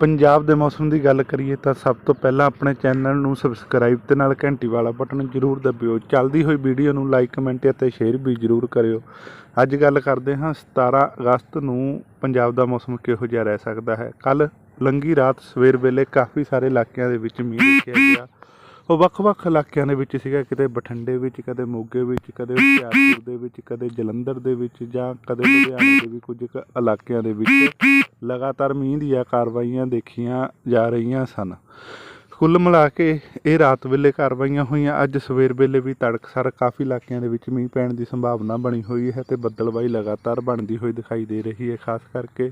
ਪੰਜਾਬ ਦੇ ਮੌਸਮ ਦੀ ਗੱਲ ਕਰੀਏ ਤਾਂ ਸਭ ਤੋਂ ਪਹਿਲਾਂ ਆਪਣੇ ਚੈਨਲ ਨੂੰ ਸਬਸਕ੍ਰਾਈਬ ਤੇ ਨਾਲ ਘੰਟੀ ਵਾਲਾ ਬਟਨ ਜ਼ਰੂਰ ਦਬਿਓ। ਚੱਲਦੀ ਹੋਈ ਵੀਡੀਓ ਨੂੰ ਲਾਈਕ, ਕਮੈਂਟ ਅਤੇ ਸ਼ੇਅਰ ਵੀ ਜ਼ਰੂਰ ਕਰਿਓ। ਅੱਜ ਗੱਲ ਕਰਦੇ ਹਾਂ 17 ਅਗਸਤ ਨੂੰ ਪੰਜਾਬ ਦਾ ਮੌਸਮ ਕਿਹੋ ਜਿਹਾ ਰਹਿ ਸਕਦਾ ਹੈ? ਕੱਲ ਲੰਗੀ ਰਾਤ ਸਵੇਰ ਵੇਲੇ ਕਾਫੀ ਸਾਰੇ ਇਲਾਕਿਆਂ ਦੇ ਵਿੱਚ ਮੀਂਹ ਦੇਖਿਆ ਗਿਆ। ਉਹ ਵੱਖ-ਵੱਖ ਇਲਾਕਿਆਂ ਦੇ ਵਿੱਚ ਸੀਗਾ, ਕਿਤੇ ਬਠਿੰਡੇ ਵਿੱਚ, ਕਦੇ ਮੋਗੇ ਵਿੱਚ, ਕਦੇ ਹੁਸ਼ਿਆਰਪੁਰ ਦੇ ਵਿੱਚ, ਕਦੇ ਜਲੰਧਰ ਦੇ ਵਿੱਚ ਜਾਂ ਕਦੇ ਲੁਧਿਆਣੇ ਦੇ ਵੀ ਕੁਝ ਕੁ ਇਲਾਕਿਆਂ ਦੇ ਵਿੱਚ ਲਗਾਤਾਰ ਮੀਂਹ ਦੀਆਂ ਕਾਰਵਾਈਆਂ ਦੇਖੀਆਂ ਜਾ ਰਹੀਆਂ ਸਨ। ਕੁੱਲ ਮਿਲਾ ਕੇ ਇਹ ਰਾਤ ਵੇਲੇ ਕਾਰਵਾਈਆਂ ਹੋਈਆਂ। ਅੱਜ ਸਵੇਰ ਵੇਲੇ ਵੀ ਤੜਕਸਰ ਕਾਫੀ ਇਲਾਕਿਆਂ ਦੇ ਵਿੱਚ ਮੀਂਹ ਪੈਣ ਦੀ ਸੰਭਾਵਨਾ ਬਣੀ ਹੋਈ ਹੈ ਤੇ ਬੱਦਲਬਾਈ ਲਗਾਤਾਰ ਬਣਦੀ ਹੋਈ ਦਿਖਾਈ ਦੇ ਰਹੀ ਹੈ। ਖਾਸ ਕਰਕੇ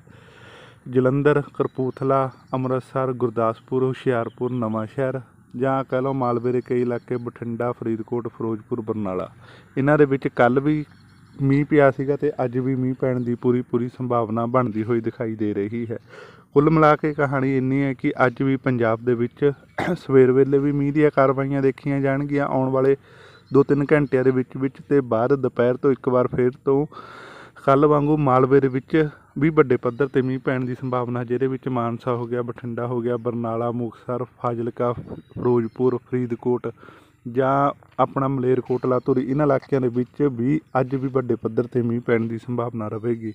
ਜਲੰਧਰ ਕਰਪੂਥਲਾ ਅੰਮ੍ਰਿਤਸਰ, ਗੁਰਦਾਸਪੁਰ, ਹੁਸ਼ਿਆਰਪੁਰ ਨਵਾਂ ਸ਼ਹਿਰ ਜਾਂ ਕਹਿ ਲਓ ਮਾਲਵੇ ਦੇ ਕਈ ਇਲਾਕੇ, ਬਠਿੰਡਾ, ਫਰੀਦਕੋਟ, ਫਿਰੋਜ਼ਪੁਰ, ਬਰਨਾਲਾ। ਇਹਨਾਂ ਦੇ ਵਿੱਚ ਕੱਲ ਵੀ ਮੀਂਹ ਪਿਆ ਸੀਗਾ ਤੇ ਅੱਜ ਵੀ ਮੀਂਹ ਪੈਣ ਦੀ ਪੂਰੀ ਪੂਰੀ ਸੰਭਾਵਨਾ ਬਣਦੀ ਹੋਈ ਦਿਖਾਈ ਦੇ ਰਹੀ ਹੈ। ਕੁੱਲ ਮਿਲਾ ਕੇ ਕਹਾਣੀ ਇੰਨੀ ਹੈ ਕਿ ਅੱਜ ਵੀ ਪੰਜਾਬ ਦੇ ਵਿੱਚ ਸਵੇਰ ਵੇਲੇ ਵੀ ਮੀਂਹ ਦੀਆਂ ਕਾਰਵਾਈਆਂ ਦੇਖੀਆਂ ਜਾਣਗੀਆਂ। ਆਉਣ ਵਾਲੇ 2-3 ਘੰਟਿਆਂ ਦੇ ਵਿੱਚ ਵਿੱਚ ਤੇ ਬਾਅਦ ਦੁਪਹਿਰ ਤੋਂ ਇੱਕ ਵਾਰ ਫੇਰ ਤੋਂ ਕੱਲ ਵਾਂਗੂ ਮਾਲਵੇ ਦੇ ਵਿੱਚ ਵੀ ਵੱਡੇ ਪੱਧਰ ਤੇ ਮੀਂਹ ਪੈਣ ਦੀ ਸੰਭਾਵਨਾ, ਜਿਹਦੇ ਵਿੱਚ ਮਾਨਸਾ ਹੋ ਗਿਆ, ਬਠਿੰਡਾ ਹੋ ਗਿਆ, ਬਰਨਾਲਾ, ਮੁਕਤਸਰ, ਫਾਜ਼ਿਲਕਾ, ਫਿਰੋਜ਼ਪੁਰ, ਫਰੀਦਕੋਟ ਜਾਂ ਆਪਣਾ ਮਲੇਰਕੋਟਲਾ ਧੁਰੀ, ਇਹਨਾਂ ਇਲਾਕਿਆਂ ਦੇ ਵਿੱਚ ਵੀ ਅੱਜ ਵੀ ਵੱਡੇ ਪੱਧਰ ਤੇ ਮੀਂਹ ਪੈਣ ਦੀ ਸੰਭਾਵਨਾ ਰਹੇਗੀ।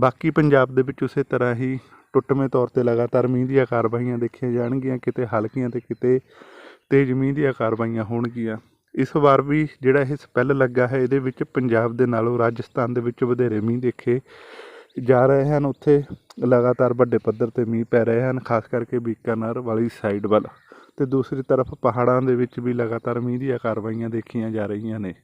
ਬਾਕੀ ਪੰਜਾਬ ਦੇ ਵਿੱਚ ਉਸੇ ਤਰ੍ਹਾਂ ਹੀ ਟੁੱਟਵੇਂ ਤੌਰ ਤੇ ਲਗਾਤਾਰ ਮੀਂਹ ਦੀਆਂ ਕਾਰਵਾਈਆਂ ਦੇਖੀਆਂ ਜਾਣਗੀਆਂ, ਕਿਤੇ ਹਲਕੀਆਂ ਤੇ ਕਿਤੇ ਤੇਜ਼ ਮੀਂਹ ਦੀਆਂ ਕਾਰਵਾਈਆਂ ਹੋਣਗੀਆਂ। ਇਸ ਵਾਰ ਵੀ ਜਿਹੜਾ ਇਹ ਸਪੈਲ ਲੱਗਾ ਹੈ, ਇਹਦੇ ਵਿੱਚ ਪੰਜਾਬ ਦੇ ਨਾਲੋਂ ਰਾਜਸਥਾਨ ਦੇ ਵਿੱਚ ਵਧੇਰੇ ਮੀਂਹ ਦੇਖੇ ਜਾ ਰਹੇ ਹਨ। ਉੱਥੇ ਲਗਾਤਾਰ ਵੱਡੇ ਪੱਧਰ ਤੇ ਮੀਂਹ ਪੈ ਰਹੇ ਹਨ, ਖਾਸ ਕਰਕੇ ਬੀਕਾਨਰ ਵਾਲੀ ਸਾਈਡ ਵੱਲ। ਤੇ ਦੂਸਰੀ ਤਰਫ ਪਹਾੜਾਂ ਦੇ ਵਿੱਚ ਵੀ ਲਗਾਤਾਰ ਮੀਂਹ ਦੀਆਂ ਕਾਰਵਾਈਆਂ ਦੇਖੀਆਂ ਜਾ ਰਹੀਆਂ ਨੇ।